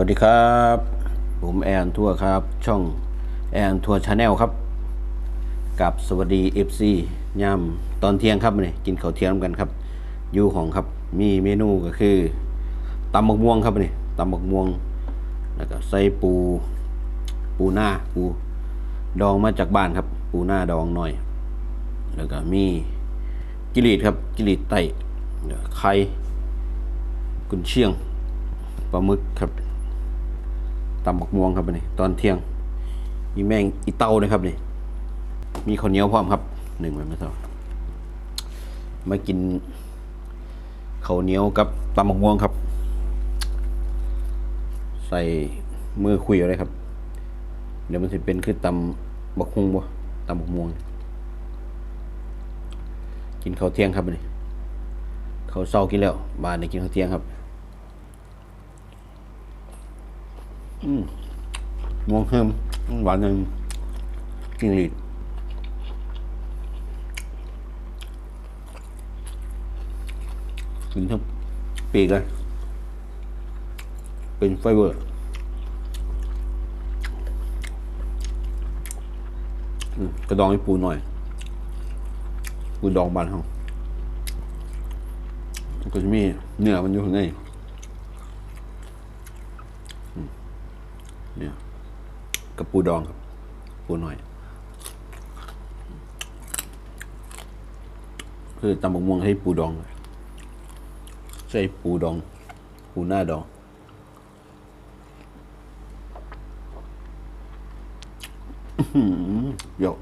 วัสดีครับ ผมแอนทัวร์ครับ ช่องแอนทัวร์ชาแนลครับ กับสวัสดี FC ยามตอนเที่ยงครับนี่กินข้าวเที่ยงกันครับ อยู่ของครับ มีเมนูก็คือตำบักม่วงครับนี่ตำบักม่วง แล้วก็ใส่ปู ปูหน้าปูดองมาจากบ้านครับ ปูหน้าดองหน่อย แล้วก็มีกิริตครับ กิริตไตแล้วก็ไข่กุนเชียงปลาหมึกครับ ตำบักม่วงครับนี่ตอนเที่ยง มีแมงอีเต้าด้วยครับนี่มีข้าวเหนียวพร้อมครับหนึ่งไว้ไม่เท่ามากินข้าวเหนียวกับตำบักม่วงครับ ใส่มือคุยอะไรครับ เดี๋ยวมันจะเป็นคือตำบักฮุงบ่ตำบักม่วง กินข้าวเที่ยงครับนี่ข้าวเช้ากินแล้วบ้านนี่กินข้าวเที่ยงครับ อืมม่วงเพิ่มหวานหนึ่งจิงหรีดกินทั้งปีกเลยเป็นไฟเบอร์กระดองให้ปูหน่อย ปูดองบานเขาก็จะมีเนื้อมันอยู่ข้างในอืมเนี่ย กับปูดองครับปูหน่อย คือตำบักม่วงให้ปูดอง ใช่ปูดอง ปูหน้าดองเยอหือเดี๋ยว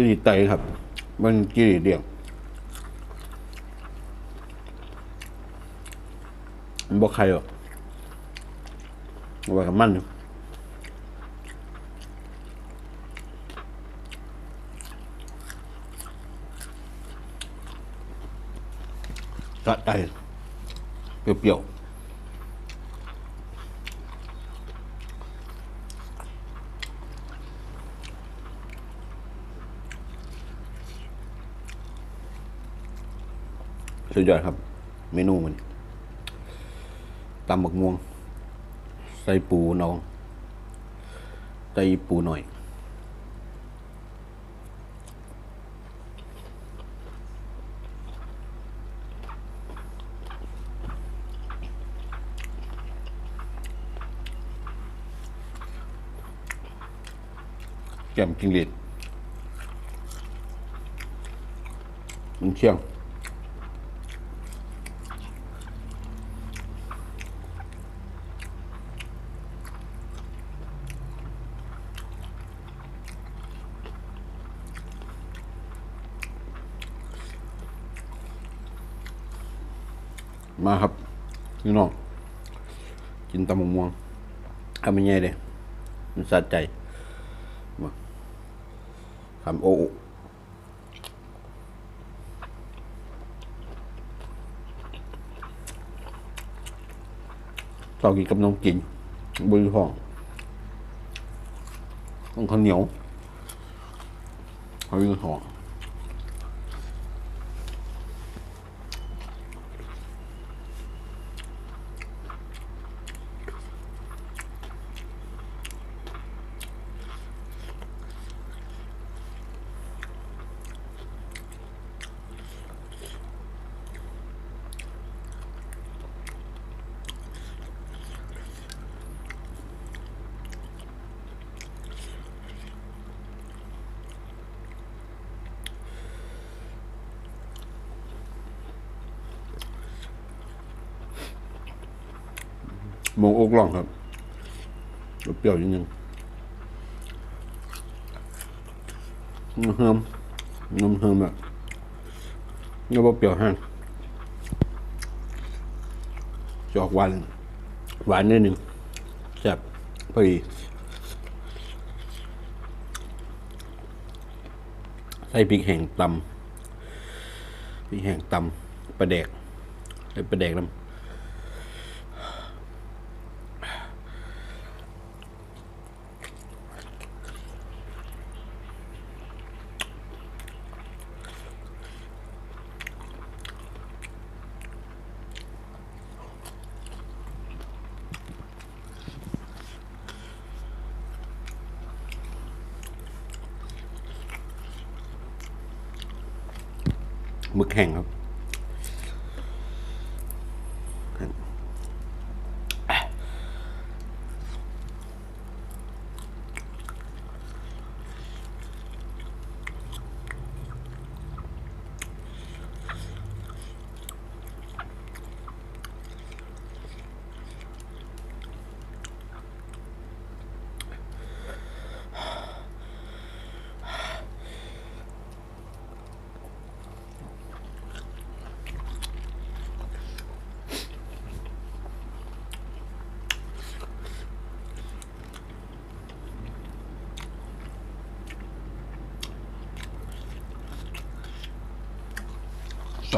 กิริไตครับ มันกิริเดียวมันบอกใครหรอกเอากับมันอยู่สะใจเปรี้ยวๆ สุดยอดครับ เมนูมันตำบักม่วง ใส่ปูน้อง ใส่ปูหน่อย แก้มกิงหรีดมันเชี่ยง พี่น้องกินตำมะม่วงทำยังไงเลยมันสะใจมาทำโอ้โอตอกินกับน้องกินบริห้องต้องข้าวเหนียวเขาอยห้องห มูอกล่องครับเปรี้ยวนิดนึงน้ำเฮิมน้ำเฮิมแบบนี่ว่าเปรี้ยวแห้งจะออกหวานหวานนิดนึงแซ่บพอดีใส่พริกแห้งตำพริกแห้งตำปลาแดกใส่ปลาแดกน้ำ หมึกแห้งครับ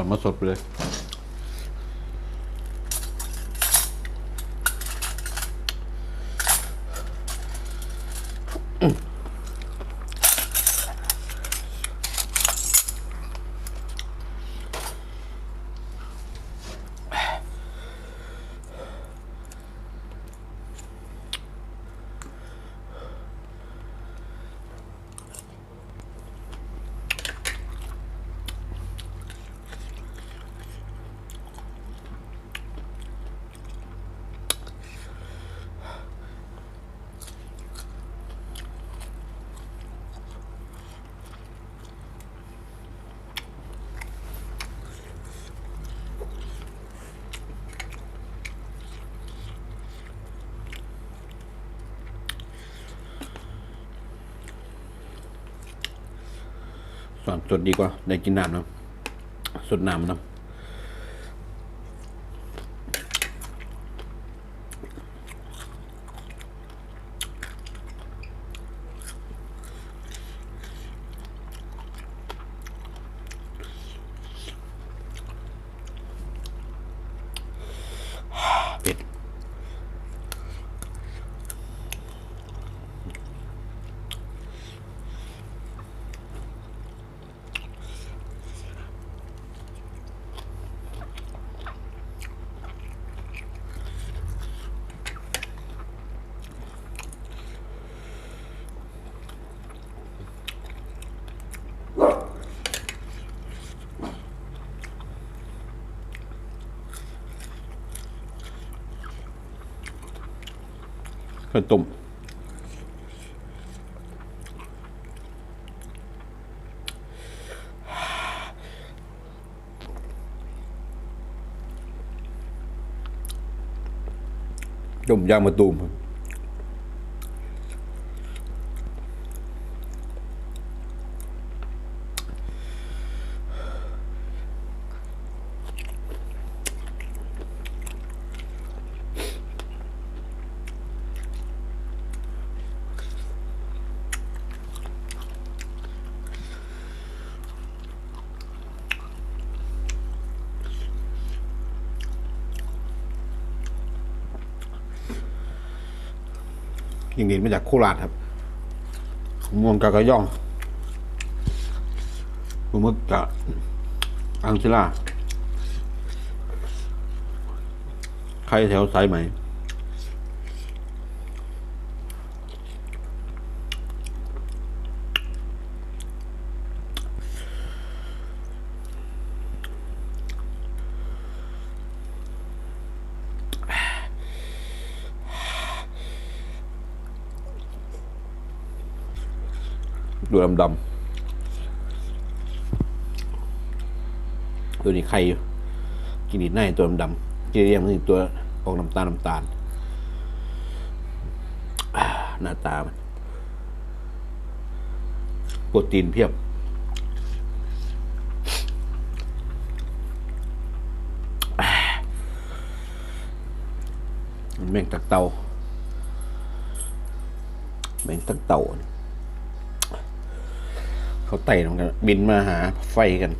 ตอ อนสดดีกว่า ได้กินน้ำนะสดน้ำนะเผ็ด ข้าวต้มต้มยางมะตูมครับ ยิงดีมาจากโคราชครับมวงกากะย่องปลาหมึกกะอังชิล่าใครแถวสายไหม ดูดำดำตัวนี้ไข่อยู่กินนิดหน่อยตัวดำดำเจียมนี่ตัวออกน้ำตาลน้ำตาลหน้าตามันโปรตีนเพียบแม่งตักเตาแม่งตักเตา เขาไต่ลงกัน บินมาหาไฟกัน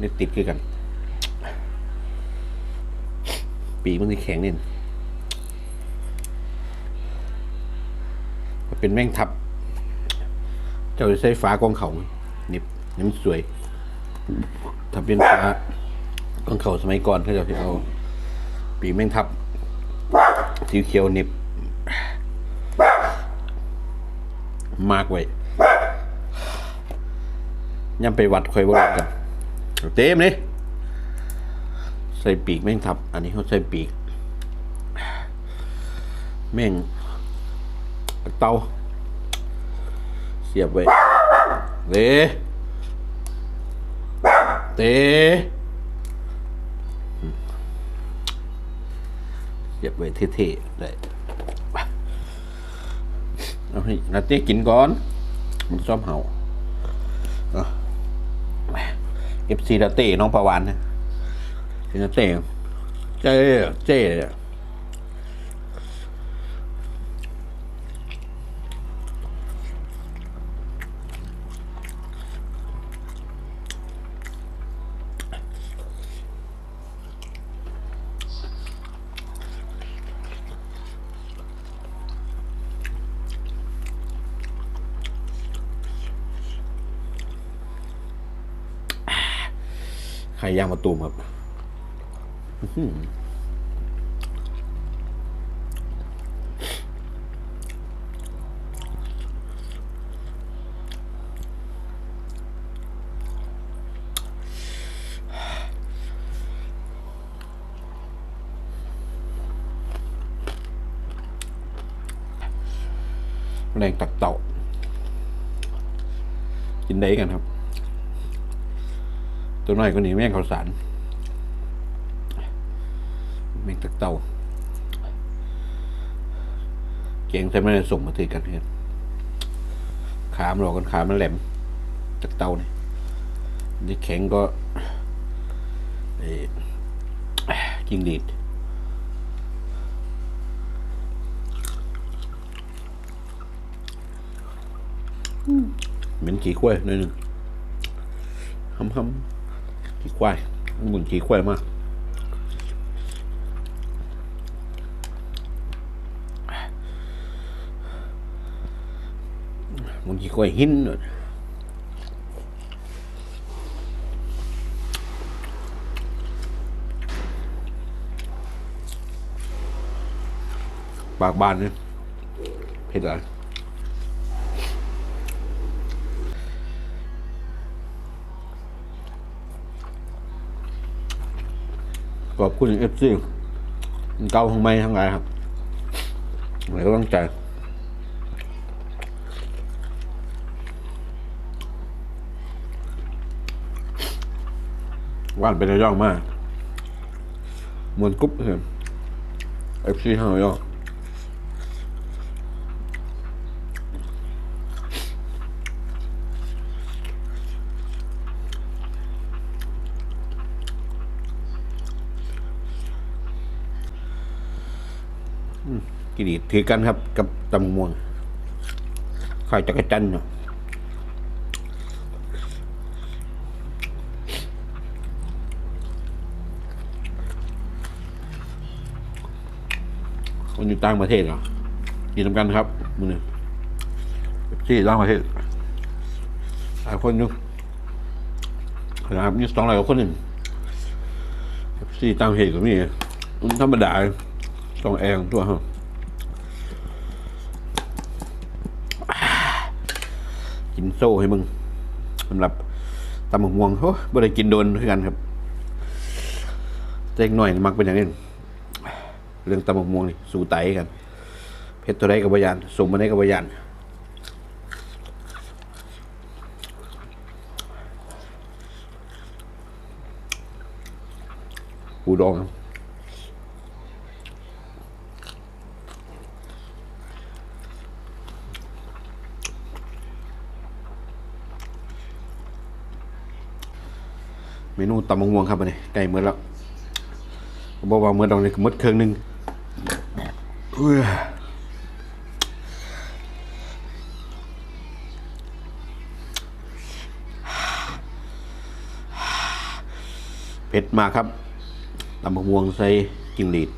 นี่ติดคือกัน ปีมันที่แข็งนี่เป็นแม่งทับ เจ้าจะใช้ฟ้ากองเขานิบนี่มันสวยถ้าเป็นฟ้ากองเขาสมัยก่อนเขาจะเอา ปีแม่งทับ สีเขียวนิบมากไว้ ย่ำไปวัดคอยบ่รู้กันเต็มเลยใส่ปีกแม่งทับ อันนี้เขาใส่ปีก แม่ง เตา เสียบไว้เตเตเสียบไว้เท่ๆได้เอาให้นาเต้กินก่อน มันชอบเห่า เอฟซีตาเต้น้องประวันนะซีนาเต้เจ๊เจ๊ ย่างมะตูมครับแรงตักเต่ากินได้กันครับ ตัวน้อยก็หนีแม่งเขาวสารแม่งตักเต่าเก่งใช่ไหมได้ส่งมาถือกันเพื่อนขามนหลอกกันขามันแหลมตักเต่านี่นี่แข็งก็เอ่อจิงดีดเหม็นขี้ข้วยหน่อยหนึ่งหำหำ ขี้ควายหมุนขี้ควายมากมุนขี้ควายหินหน่อยปากบานเนี่ยเผ็ดอะไร ขอบคุณเอฟซีเก้าทั้งไม่ทั้งหลายครับไหนก็ต้งใจวาดเป็นระยองมากมวนกุ๊บเห็นเอฟซีห้าระยอง กินดีถือกันครับ กับตำม่วงข้าวจักรจันทร์เนาะคนอยู่ต่างประเทศเหรอกินทำกันครับมือหนึ่งที่ต่างประเทศหลายคนอยู่นะครับนี่สองร้อยกว่าคนหนึ่งที่ต่างประเทศก็มีมันธรรมดาต้องแองตัวฮะกิ โซ่ให้มึงสำหรับตำบักม่วงโอ้บ่ได้กินโดนคือกันครับเจ๊กหน่อยมักเป็นอย่างนี้เรื่องตำบักม่วงนี่สู่ไตกันเพชรตัวใดกับบยานสมมาได้กับบยานปูดองครับ เมนูตำบักม่วงครับอันนี้ใกล้เมื่อแล้วบอกว่าเมื่อตอนนี้ก็หมดเครื่องหนึงเอื้อเผ็ดมากครับตำบักม่วงใส่จิงหรีด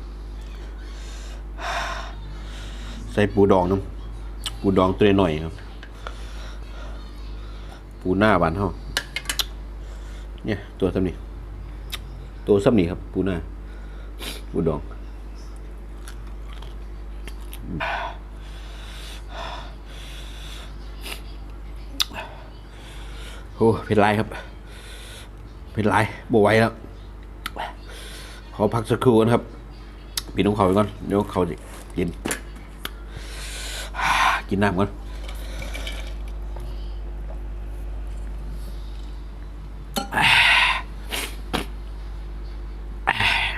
ใส่ปูดองน้ำปูดองตัวหน่อยครับ ปูหน้าบานเฮา เนี่ยตัวซ้ำนี่ตัวซ้ำนี่ครับปูนาปูดองโอ้เผ็ดไรครับ เป็นไรบวไหวแล้วขอพักสักครู่นะครับปิดน้องเขาไปก่อนเดี๋ยวเขาจะกิน กินน้ำก่อน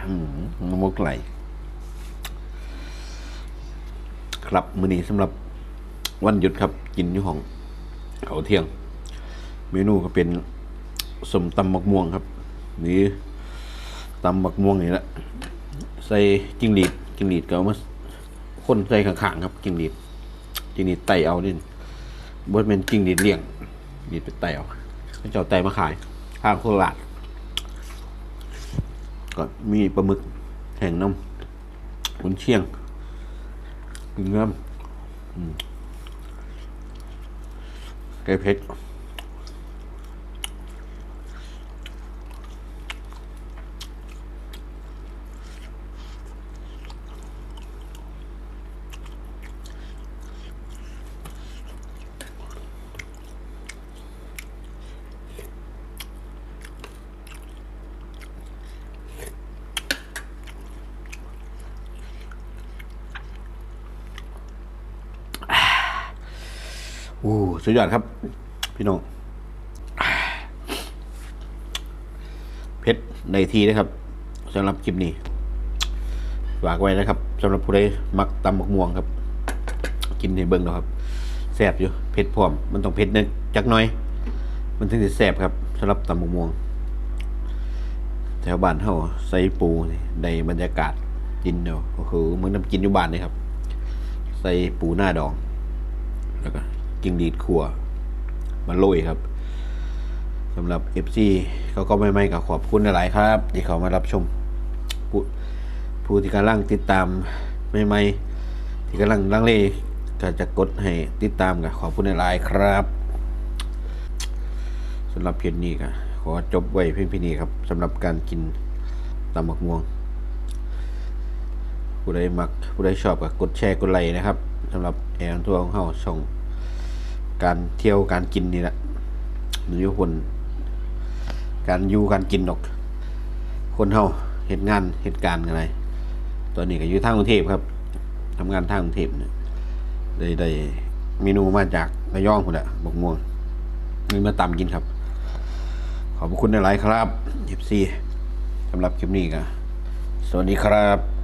อืมน้ำมุกไหล ครับมื้อนี้สำหรับวันหยุดครับ กินอยู่ห้องเขาเที่ยง เมนูก็เป็นสมตำมักม่วงครับ นี่ตำมักม่วงนี่แหละใส่จิ้งหรีดจิ้งหรีดก็เอามาคนใส่ข้างๆครับจิ้งหรีดจิ้งหรีดไตเอานี่บดเป็นจิ้งหรีดเลี้ยงหรีดเป็นไตเอาให้เจ้าไตมาขายข้างโคราชก็มีปลาหมึกแห้งน้ำขุนเชียง เนื้อไก่เผ็ด โอ้สุดยอดครับ พี่น้องเพชรในทีนะครับสำหรับคลิปนี้ฝากไว้นะครับสำหรับผู้ใดมักตำบักม่วงครับ กินในเบิ้งนะครับแซ่บอยู่เผ็ดพร้อม มันต้องเผ็ดนิดจักหน้อย มันถึงจะแซ่บครับสำหรับตำบักม่วงแถวบ้านเฮาใส่ปูในบรรยากาศกินเนาะโอ้โหเหมือนน้ำกินอยู่บ้านเลยครับ ใส่ปูหน้าดองแล้วก็ จิ้งหรีดขัวมาโรยครับสำหรับ FC เขาก็ไม่ไม่กับขอบคุณหลายครับ ที่เขามารับชม ผู้ผู้ที่กำลังติดตามไม่ไม่ที่กำลังลังเลก็จะกดให้ติดตามกับขอบคุณหลายครับสำหรับเพียงนี้ก็ขอจบไว้เพียงเพียงนี้ครับสำหรับการกินตำบักม่วงผู้ใดมักผู้ใดชอบก็กดแชร์กดไลค์นะครับสำหรับแอร์ทัวของเฮาช่ง การเที่ยวการกินนี่แหละมันอยู่คนการอยู่การกินดอก คนเฮาเหตุงานเหตุการณ์อะไรตอนนี้ก็อยู่ทางกรุงเทพครับทำงานทางกรุงเทพเนี่ยได้ได้เมนูมาจากระยองคนแหละบกม่วงนี่มาตำกินครับ ขอบคุณหลายครับเอฟซีสำหรับคลิปนี้ก็สวัสดีครับ